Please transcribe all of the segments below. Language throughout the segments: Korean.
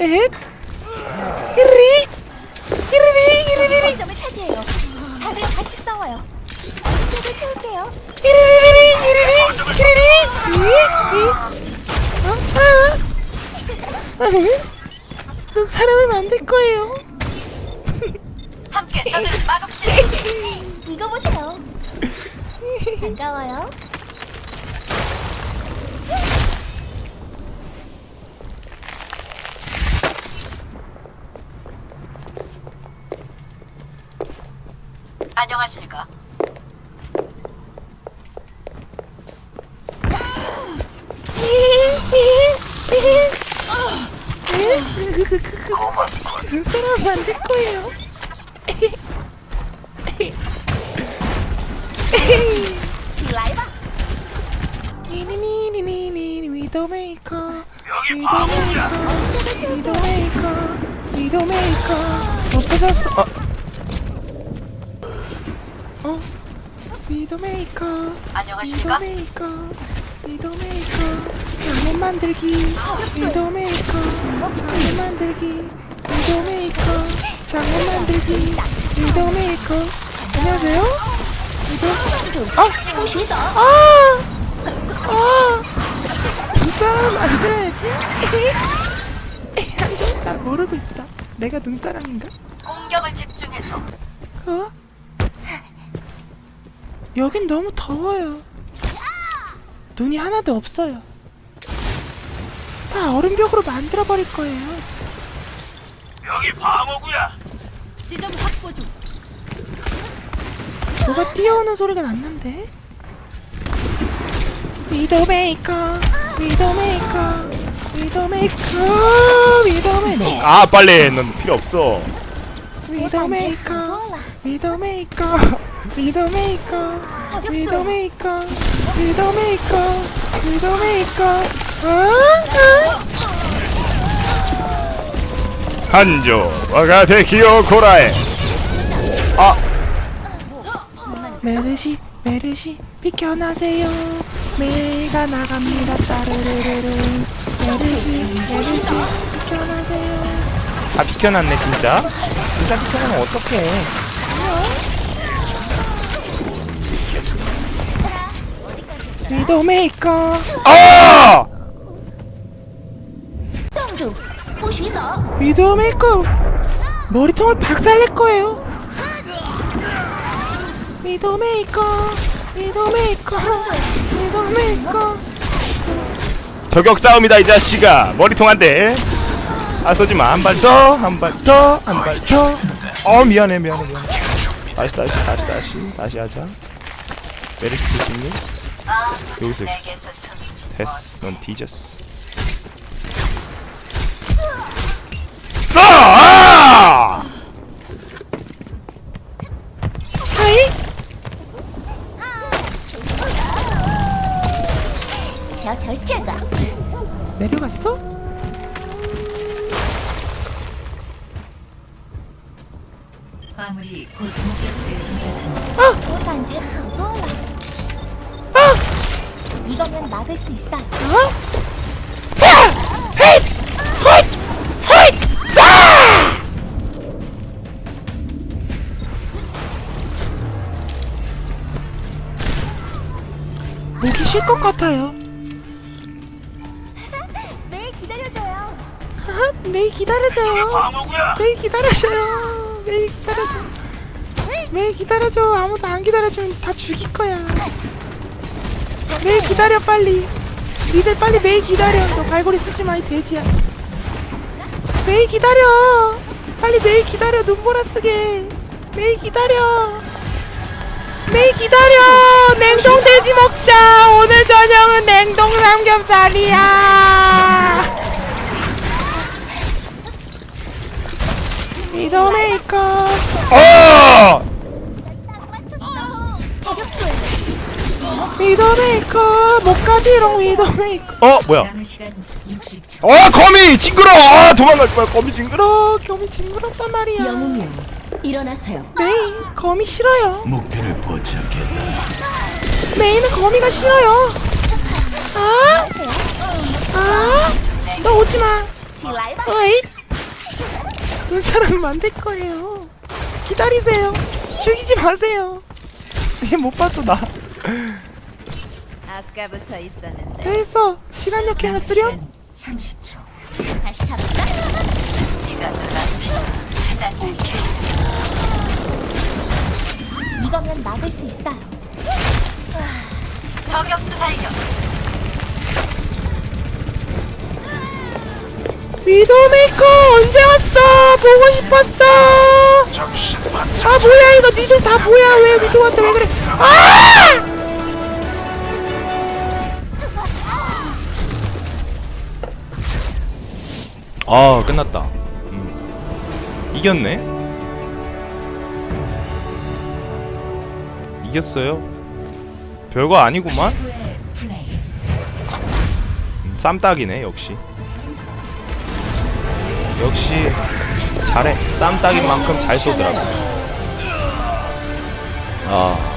에헷 히리리 히리리 히리리 점을 차지해요. 다들 같이 싸워요. 어떻게 세울게요. 히리리리 히리리 히리리. 에헷. 넌 사람을 만들 거예요 함께 적을 막읍시다. 이거 보세요. 반가워요. 안녕하십니까? 넌 사람을 만들 거예요. 니니니니니니 위도메이커 위도메이커 위도메이커 위도메이커 없어졌어 어? 어? 위도메이커 안녕하십니까? 위도메이커 위도메이커 라면 만들기 위도메이커 장면 만들기 위도메이커 장면 만들기 위도메이커 안녕하세요? 위도 아! 아! 아! 이 사람 안 돼야지 안돼 나 모르고 있어 내가 눈사람인가? 공격을 집중해서 어? 여긴 너무 더워요. 눈이 하나도 없어요. 다 얼음벽으로 만들어 버릴 거예요. 여기 방어구야. 지점 확보 중. 뭐가 뛰어오는 소리가 났는데? 위도메이커, 위도메이커, 위도메이커, 위도메이커. 아 빨리 넌 필요 없어. 위도메이커 저격수. 위도메이커 위도메이커 위도메이커 아? 한조 와가테 고라에. 아 아? 메르시 메르시 비켜나세요 메가 나갑니다 따르르르르 메르시 메르시 비켜나세요 다 비켜놨네 진짜. 진짜 비켜놓으면 어떡해. 위도메이커. 아! 동주, 호시이죠. 위도메이커. 머리통을 박살낼 거예요. 위도메이커 위도메이커 위도메이커. 저격 싸움이다 이 자식아. 머리통 한대. 아 쏘지마. 한 발 더 한 발 더 한 발더어 미안해 미안해 미안해. 다시 다시 다시 다시 다시 하자. 메리스 주님. 여기서 내게서 숨이지. 됐어. 넌 뒤졌어. 화물이 곧 목적지에 도착합니다. 我感觉好多了。 아! 이거면 막을 수 있어. 어? 야! 헤이! 헛! 헛! 아! 목이 쉴 것 같아요. 매일 기다려줘요. 하하, 매일 기다려줘요. 방어구야. 매일 기다려줘요. 매일 기다려줘. 매일 기다려줘. 아무도 안 기다려주면 다 죽일 거야. 매일 기다려 빨리. 니들 빨리 매일 기다려. 너 갈고리 쓰지 마 이 돼지야. 매일 기다려. 빨리 매일 기다려. 눈보라 쓰게. 매일 기다려. 매일 기다려. 냉동 돼지 먹자. 오늘 저녁은 냉동 삼겹살이야. 이런 애니까. 어! 아! 위더메이커 목까지롱 위더메이커 어 뭐야? 어 거미 징그러! 아 도망갈 거야. 거미 징그러! 어 겸이 징그럽단 말이야. 영웅이 일어나세요. 메인 거미 싫어요. 목표를 포착했다. 메인은 거미가 싫어요. 아? 아? 너 오지마. 어이? 그 사람 만들 거예요. 기다리세요. 죽이지 마세요. 얘못 봤어 나. 아까부터 있었는데 됐어. 시간 역행을 쓰렴. 시간 30초. 다시 타볼까? 이거면 막을 수 있어요. 위도메이커 언제 왔어? 보고 싶었어. 아 뭐야 이거 니들 다 뭐야 왜 위도한테 왜 그래? 아! 아 끝났다 음. 이겼네 이겼어요 별거 아니구만. 음, 쌈딱이네 역시 역시 잘해 쌈딱인 만큼 잘 쏘더라고 아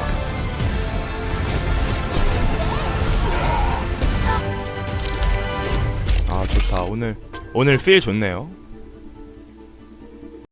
아, 좋다. 오늘, 오늘 필 좋네요.